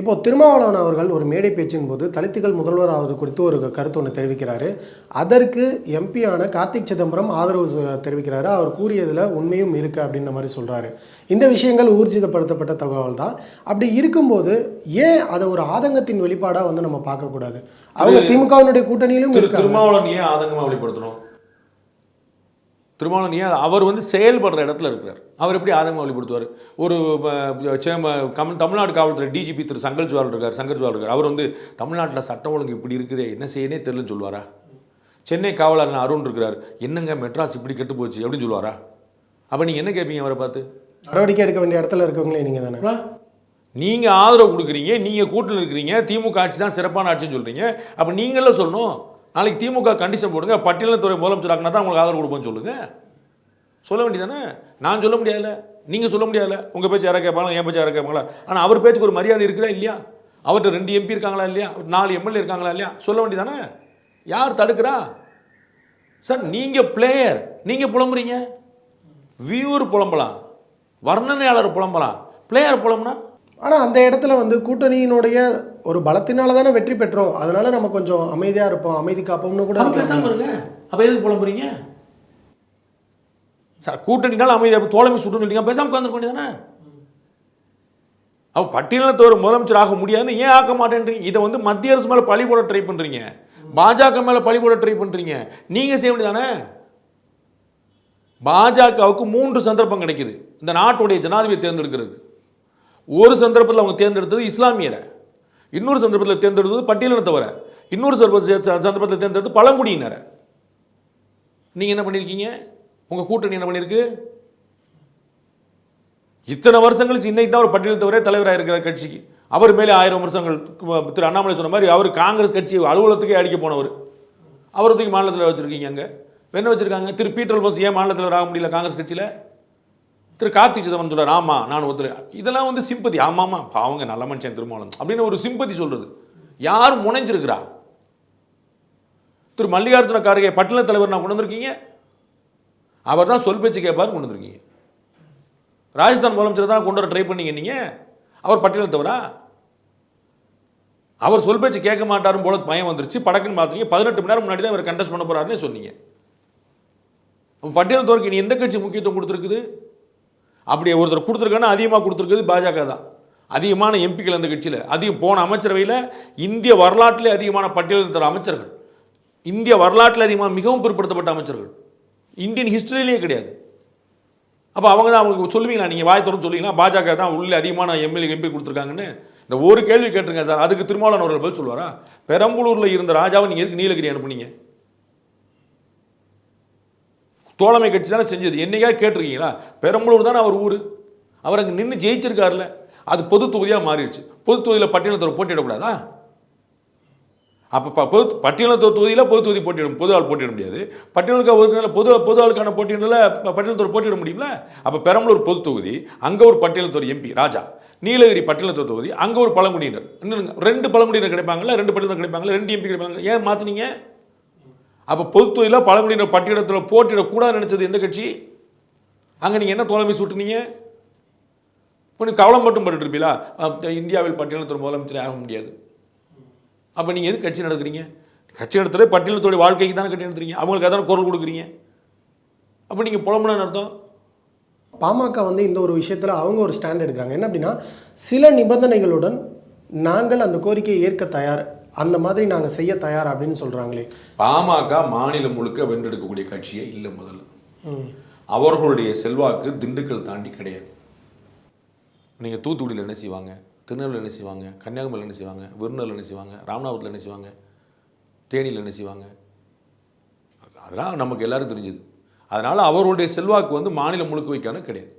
இப்போ திருமாவளவன் அவர்கள் ஒரு மேடை பேச்சின் போது தலித்துகள் முதல்வர் ஆவது குறித்து ஒரு கருத்து ஒன்று தெரிவிக்கிறாரு. அதற்கு எம்பியான கார்த்திக் சிதம்பரம் ஆதரவு தெரிவிக்கிறாரு. அவர் கூறியதில் உண்மையும் இருக்கு அப்படின்ற மாதிரி சொல்றாரு. இந்த விஷயங்கள் ஊர்ஜிதப்படுத்தப்பட்ட தகவல் தான். அப்படி இருக்கும்போது ஏன் அதை ஒரு ஆதங்கத்தின் வெளிப்பாடாக வந்து நம்ம பார்க்கக்கூடாது? அவங்க திமுகவினுடைய கூட்டணியிலும் திருமாவளவன் ஏன் ஆதங்கமாக வெளிப்படுத்தணும்? திருமாவளவன் ஏன் அவர் வந்து செயல்படுற இடத்துல இருக்கிறார். அவர் எப்படி ஆதங்கமாக வெளிப்படுத்துவார் ஒரு கமல் தமிழ்நாடு காவல்துறை டிஜிபி திரு சங்கல் ஜுவால் இருக்கார் சங்கர் ஜுவால் இருக்கார். அவர் வந்து தமிழ்நாட்டில் சட்டம் ஒழுங்கு இப்படி இருக்குதே என்ன செய்யனே தெரியலன்னு சொல்லுவாரா? சென்னை காவலர் அருண் இருக்கிறார் என்னங்க மெட்ராஸ் இப்படி கெட்டு போச்சு அப்படின்னு சொல்லுவாரா? அப்போ நீங்கள் என்ன கேட்பீங்க அவரை பார்த்து? நடவடிக்கை எடுக்க வேண்டிய இடத்துல இருக்கவங்களே நீங்க தானே. நீங்க ஆதரவு கொடுக்குறீங்க நீங்க கூட்டில் இருக்கிறீங்க திமுக ஆட்சி தான் சிறப்பான ஆட்சின்னு சொல்றீங்க. அப்ப நீங்களே சொல்லணும்? நாளைக்கு திமுக கண்டிஷன் போடுங்க பட்டியலத்துறை முதலமைச்சராக்கினா தான் உங்களுக்கு ஆதரவு கொடுப்போம்னு சொல்லுங்க. சொல்ல வேண்டியதானே நான் சொல்ல முடியாதுல்ல. நீங்கள் சொல்ல முடியாதுல்ல. உங்கள் பேச்சு யாரை கேட்பாங்களா? என் பேச்சு யாரை கேட்பாங்களா? ஆனால் அவர் பேச்சுக்கு ஒரு மரியாதை இருக்குதா இல்லையா? அவர்கிட்ட ரெண்டு எம்பி இருக்காங்களா இல்லையா? நாலு எம்எல்ஏ இருக்காங்களா இல்லையா? சொல்ல வேண்டியதானே யார் தடுக்கிறா? சார் நீங்கள் பிளேயர் நீங்கள் புலம்புறீங்க. வியூவர் புலம்பலாம். வர்ணனையாளர் புலம்பலாம். பிளேயர் புலம்புனா ஆனா அந்த இடத்துல வந்து கூட்டணியினுடைய ஒரு பலத்தினால தானே வெற்றி பெற்றோம். அதனால நம்ம கொஞ்சம் அமைதியா இருப்போம் அமைதி காப்போம்னு கூட அப்ப இருக்கலாம். பேசாம இருங்க. அப்ப எதுக்கு புலம்புறீங்க? சார் கூட்டணினால அமைதி அப்ப தோழமை சுட்டு சொல்லிங்க பேசாம உட்கார்ந்து வேண்டியதானே அவ பட்டியலத்தவர் முதலமைச்சர் ஆக முடியாதுன்னு ஏன் ஆக்க மாட்டேன்றீங்க? இதை வந்து மத்திய அரசு மேல பழி போட ட்ரை பண்றீங்க. பாஜக மேல பழி போட ட்ரை பண்றீங்க. நீங்க செய்ய வேண்டியதானே பாஜகவுக்கு மூன்று சந்தர்ப்பம் கிடைக்குது. இந்த நாட்டுடைய ஜனாதிபதி தேர்ந்தெடுக்கிறது. ஒரு சந்தர்ப்பத்தில் அவங்க தேர்ந்தெடுத்தது இஸ்லாமியரை. இன்னொரு சந்தர்ப்பத்தில் தேர்ந்தெடுத்தது பட்டியலினத்தவரை. இன்னொரு சந்தர்ப்ப- சந்தர்ப்பத்தில் தேர்ந்தெடுத்து பழங்குடியினரை. நீங்கள் என்ன பண்ணியிருக்கீங்க உங்கள் கூட்டணி என்ன பண்ணியிருக்கு இத்தனை வருஷம் கழிச்சு இன்னைக்கு தான் ஒரு தவிர தலைவராக இருக்கிற கட்சிக்கு. அவர் மேலே ஆயிரம் வருஷங்கள் திரு அண்ணாமலை சொன்ன மாதிரி அவர் காங்கிரஸ் கட்சி அலுவலகத்துக்கே அடிக்க போனவர். அவர் தூக்கி மாநிலத்தில் வச்சுருக்கீங்க அங்கே. என்ன வச்சுருக்காங்க? திரு பீட்டர் அல்போன்ஸ் ஏன் மாநிலத்தில் ஆக முடியல காங்கிரஸ் கட்சியில்? திரு கார்த்தி சிதம்பரம் சொல்றாரு ஆமா நான் ஒத்துரு இதெல்லாம் வந்து சிம்பதி ஆமாம்மா பாவங்க நல்ல மனுஷன் திருமாவளம் அப்படின்னு ஒரு சிம்பதி சொல்கிறது யார் முனைஞ்சிருக்கிறா? திரு மல்லிகார்ஜுன கார்கே பட்டின தலைவர் நான் கொண்டு வந்திருக்கீங்க. அவர் தான் சொல் பேச்சு கேட்பார் கொண்டு வந்திருக்கீங்க. ராஜஸ்தான் முதலமைச்சர் தான் கொண்டு வர ட்ரை பண்ணீங்க நீங்கள் அவர் பட்டியலில் தவிரா அவர் சொல் பேச்சு கேட்க மாட்டாரும் போல பயம் வந்துருச்சு. படக்குன்னு பார்த்தீங்க பதினெட்டு மணி நேரம் முன்னாடி தான் இவர் கண்டஸ்ட் பண்ண போறாருன்னு சொன்னீங்க. பட்டியல் தோற்க நீ எந்த கட்சி முக்கியத்துவம் கொடுத்துருக்குது? அப்படி ஒருத்தர் கொடுத்துருக்காங்கன்னா அதிகமாக கொடுத்துருக்குது பாஜக தான். அதிகமான எம்பிக்கள் அந்த கட்சியில். அதிகம் போன அமைச்சரவையில் இந்திய வரலாற்றிலே அதிகமான பட்டியலில் தர அமைச்சர்கள். இந்திய வரலாற்றில் அதிகமாக மிகவும் பிற்படுத்தப்பட்ட அமைச்சர்கள். இந்தியன் ஹிஸ்டரியிலேயே கிடையாது. அப்போ அவங்க தான் அவங்களுக்கு சொல்லுவீங்களா? நீங்கள் வாய் திறந்து சொல்லுவீங்களா? பாஜக தான் உள்ளே அதிகமான எம்எல்ஏ எம்பி கொடுத்துருக்காங்கன்னு? இந்த ஒரு கேள்வி கேட்டுருங்க சார். அதுக்கு திருமாவளவன் அவர்கள் பதில் சொல்லுவாரா? பெரம்பலூரில் இருந்த ராஜாவை நீங்கள் எதுக்கு நீலகிரி அனுப்புனீங்க? தோழமை கட்சி தானே செஞ்சது. என்னைக்காவது கேட்டிருக்கீங்களா? பெரம்பலூர் தானே அவர் ஊர். அவர் அங்கே நின்று ஜெயிச்சிருக்காருல்ல. அது பொது தொகுதியாக மாறிடுச்சு. பொது தொகுதியில் பட்டியலத்தவர் போட்டியிடக்கூடாதா அப்போ பொது பட்டியலத்தோர் தொகுதியில் பொது தொகுதி போட்டியிடும் பொது ஆள் போட்டியிட முடியாது. பட்டியலுக்கு பொது பொது ஆளுக்கான போட்டியிடல பட்டியலத்தோர் போட்டியிட முடியும்ல? அப்போ பெரம்பலூர் பொது தொகுதி அங்கே ஒரு பட்டியலத்தோர் எம்பி ராஜா. நீலகிரி பட்டியலத்தோர் தொகுதி அங்கே ஒரு பழங்குடியினர். இன்னும் ரெண்டு பழங்குடியினர் கிடைப்பாங்கல்ல? ரெண்டு பட்டியலத்தோர் கிடைப்பாங்கல்ல? ரெண்டு எம்பி கிடைப்பாங்க ஏன் மாற்றினீங்க அப்போ பொதுத்துறையில் பழங்குடியினர் பட்டியலத்தில் போட்டியிடக்கூடாதுன்னு நினச்சது எந்த கட்சி? அங்கே நீங்கள் என்ன தோழமை சுட்டுனீங்க? இப்போ நீ கவலை மட்டும் பட்டுட்டு இருப்பீங்களா இந்தியாவில் பட்டியலத்தில் முதலமைச்சர் ஆக முடியாது. அப்போ நீங்கள் எது கட்சி நடக்கிறீங்க கட்சி நடத்துறது பட்டியலத்தோட வாழ்க்கைக்கு தானே கட்சி நடத்துறீங்க. அவங்களுக்கு அதான குரல் கொடுக்குறீங்க. அப்போ நீங்கள் புலம்புலன்னு அர்த்தம்? பாமக வந்து இந்த ஒரு விஷயத்தில் அவங்க ஒரு ஸ்டாண்ட் எடுக்கிறாங்க. என்ன அப்படின்னா சில நிபந்தனைகளுடன் நாங்கள் அந்த கோரிக்கையை ஏற்க தயார் அந்த மாதிரி நாங்கள் செய்ய தயார் அப்படின்னு சொல்கிறாங்களே பாமக மாநிலம் முழுக்க வென்றெடுக்கக்கூடிய கட்சியே இல்லை முதல்ல. அவர்களுடைய செல்வாக்கு திண்டுக்கல் தாண்டி கிடையாது. நீங்கள் தூத்துக்குடியில் என்ன செய்வாங்க? திருநெல்வேலியில் என்ன செய்வாங்க? கன்னியாகுமரியில் என்ன செய்வாங்க? விருநூரில் என்ன செய்வாங்க? ராமநாதபுரத்தில் என்ன செய்வாங்க? தேனியில் என்ன செய்வாங்க? அதெல்லாம் நமக்கு எல்லாரும் தெரிஞ்சது. அதனால் அவர்களுடைய செல்வாக்கு வந்து மாநிலம் முழுக்க வைக்கான கிடையாது.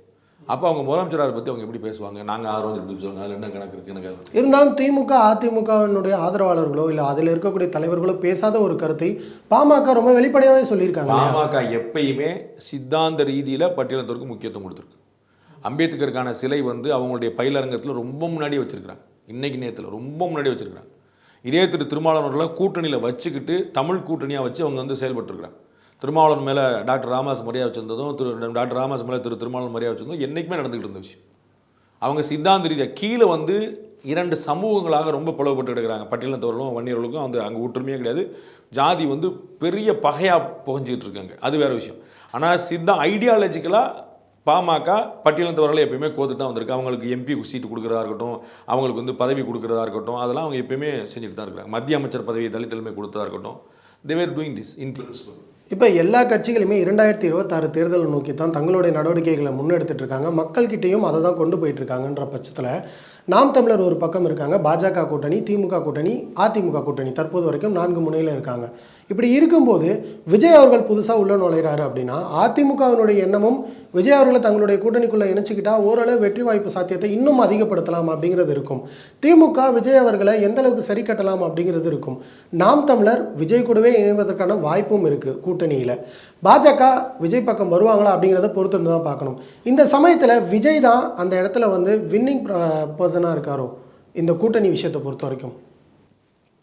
அப்போ அவங்க முதலமைச்சராக பற்றி அவங்க எப்படி பேசுவாங்க? நாங்கள் ஆர்வம் எப்படி பேசுவாங்க? அதில் என்ன கணக்கு இருக்குது எனக்கு இருந்தாலும் திமுக அதிமுகவினுடைய ஆதரவாளர்களோ இல்லை அதில் இருக்கக்கூடிய தலைவர்களோ பேசாத ஒரு கருத்தை பாமக ரொம்ப வெளிப்படையாகவே சொல்லியிருக்காங்க? பாமக எப்பயுமே சித்தாந்த ரீதியில் பட்டியலத்தோருக்கு முக்கியத்துவம் கொடுத்துருக்கு. அம்பேத்கருக்கான சிலை வந்து அவங்களுடைய பயிலரங்கத்தில் ரொம்ப முன்னாடியே வச்சிருக்கிறாங்க. இன்னைக்கு நேரத்தில் ரொம்ப முன்னாடியே வச்சிருக்கிறாங்க. இதே திரு திருமாவளவர்களை கூட்டணியில் வச்சுக்கிட்டு தமிழ் கூட்டணியாக வச்சு அவங்க வந்து செயல்பட்டுருக்கிறாங்க. திருமாவளவன் மேலே டாக்டர் ராமாஸ் மரியாதை வச்சிருந்ததும் திரு டாக்டர் ராமாஸ் மேலே திரு திருமாவளவன் மரியாதை வச்சிருந்ததும் என்றைக்குமே நடந்துகிட்டு இருந்த விஷயம். அவங்க சித்தாந்த ரீதியாக கீழே வந்து இரண்டு சமூகங்களாக ரொம்ப பிளவுபட்டு கிடக்கிறாங்க. பட்டியலத்தவர்களும் வன்னியர்களுக்கும் வந்து அங்கே ஒற்றுமையே கிடையாது. ஜாதி வந்து பெரிய பகையாக புகஞ்சிக்கிட்டு இருக்காங்க. அது வேறு விஷயம். ஆனால் சித்தா ஐடியாலஜிக்கலாக பாமக பட்டியலத்தவர்களை எப்பயுமே கோத்துட்டு தான் வந்திருக்கு. அவங்களுக்கு எம்பி சீட்டு கொடுக்குறதா இருக்கட்டும் அவங்களுக்கு வந்து பதவி கொடுக்குறதா இருக்கட்டும் அதெல்லாம் அவங்க எப்பயுமே செஞ்சுட்டு தான் இருக்கிறாங்க. மத்திய அமைச்சர் பதவி தலித் தலைமை கொடுத்ததா இருக்கட்டும். They're doing this in principle இப்போ எல்லா கட்சிகளுமே இரண்டாயிரத்தி இருபத்தாறு தேர்தலை நோக்கி தான் தங்களுடைய நடவடிக்கைகளை முன்னெடுத்துட்டு இருக்காங்க மக்கள்கிட்டையும் அதை தான் கொண்டு போயிட்டு இருக்காங்கன்ற பட்சத்தில் நாம் தமிழர் ஒரு பக்கம் இருக்காங்க. பாஜக கூட்டணி திமுக கூட்டணி அதிமுக கூட்டணி தற்போது வரைக்கும் நான்கு முனையில் இருக்காங்க. இப்படி இருக்கும்போது விஜய் அவர்கள் புதுசாக உள்ள நுழைகிறாரு அப்படின்னா அதிமுகவினுடைய எண்ணமும் விஜய் அவர்களை தங்களுடைய கூட்டணிக்குள்ளே இணைச்சிக்கிட்டா ஓரளவு வெற்றி வாய்ப்பு சாத்தியத்தை இன்னும் அதிகப்படுத்தலாம் அப்படிங்கிறது இருக்கும். திமுக விஜய் அவர்களை எந்த அளவுக்கு சரி கட்டலாம் அப்படிங்கிறது இருக்கும். நாம் தமிழர் விஜய் கூடவே இணைவதற்கான வாய்ப்பும் இருக்கு கூட்டணியில். பாஜக விஜய் பக்கம் வருவாங்களா அப்படிங்கிறத பொறுத்து தான் பார்க்கணும். இந்த சமயத்தில் விஜய் தான் அந்த இடத்துல வந்து வின்னிங் பர்சனாக இருக்காரோ? இந்த கூட்டணி விஷயத்தை பொறுத்த வரைக்கும்.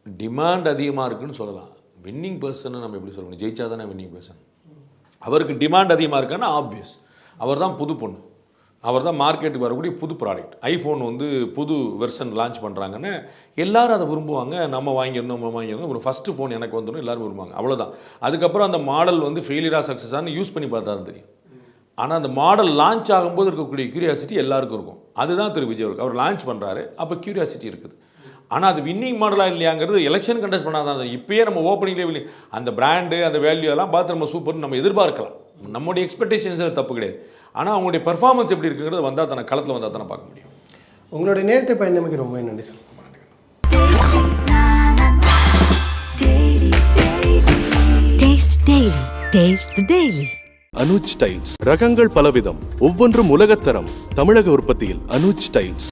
டிமாண்ட் அதிகமாக இருக்குன்னு சொல்லலாம். வின்னிங் பர்சன் நம்ம எப்படி சொல்லணும் ஜெயிச்சா தானே வின்னிங் பர்சன் அவருக்கு டிமாண்ட் அதிகமாக இருக்கான்னு ஆப்வியஸ் அவர் தான் புது பொண்ணு. அவர் தான் மார்க்கெட்டுக்கு வரக்கூடிய புது ப்ராடக்ட் ஐஃபோன் வந்து புது வெர்ஷன் லான்ச் பண்ணுறாங்கன்னு எல்லாரும் அதை விரும்புவாங்க. நம்ம வாங்கிடணும் நம்ம வாங்கிடணும். ஒரு ஃபஸ்ட்டு ஃபோன் எனக்கு வந்துடும் எல்லாரும் விரும்புவாங்க. அவ்வளோதான் அதுக்கப்புறம் அந்த மாடல் வந்து ஃபெயிலியராக சக்ஸஸானு யூஸ் பண்ணி பார்த்தா தான் தெரியும். ஆனால் அந்த மாடல் லான்ச் ஆகும்போது இருக்கக்கூடிய கியூரியாசிட்டி எல்லாருக்கும் இருக்கும். அதுதான் திரு விஜய் அவர் லான்ச் பண்ணுறாரு அப்போ கியூரியாசிட்டி இருக்குது. ஆனால் அது வின்னிங் மாடலாக இல்லையாங்கிறது எலெக்ஷன் கண்டெஸ்ட் பண்ணாதான் தெரியும். இப்பயே நம்ம ஓப்பனிங்லேயே அந்த பிராண்டு அந்த வேல்யூ எல்லாம் பார்த்து நம்ம சூப்பர்னு நம்ம எதிர்பார்க்கலாம். நம்மளுடைய எக்ஸ்பெக்டேஷன்ஸ் தப்பு கிடையாது. ஆனால் அவங்களுடைய பெர்ஃபார்மன்ஸ் எப்படி இருக்குங்கிறது வந்தால் தானே களத்தில் வந்தால் தானே பார்க்க முடியும். உங்களுடைய நேரத்தை பயந்தமைக்கு ரொம்ப நன்றி sir. Taste Daily. Taste the Daily. Anuj tiles ரகங்கள் பலவிதம் ஒவ்வொன்றும் உலகத்தரம் தமிழக உற்பத்தியில் அனுஜ் டைல்ஸ்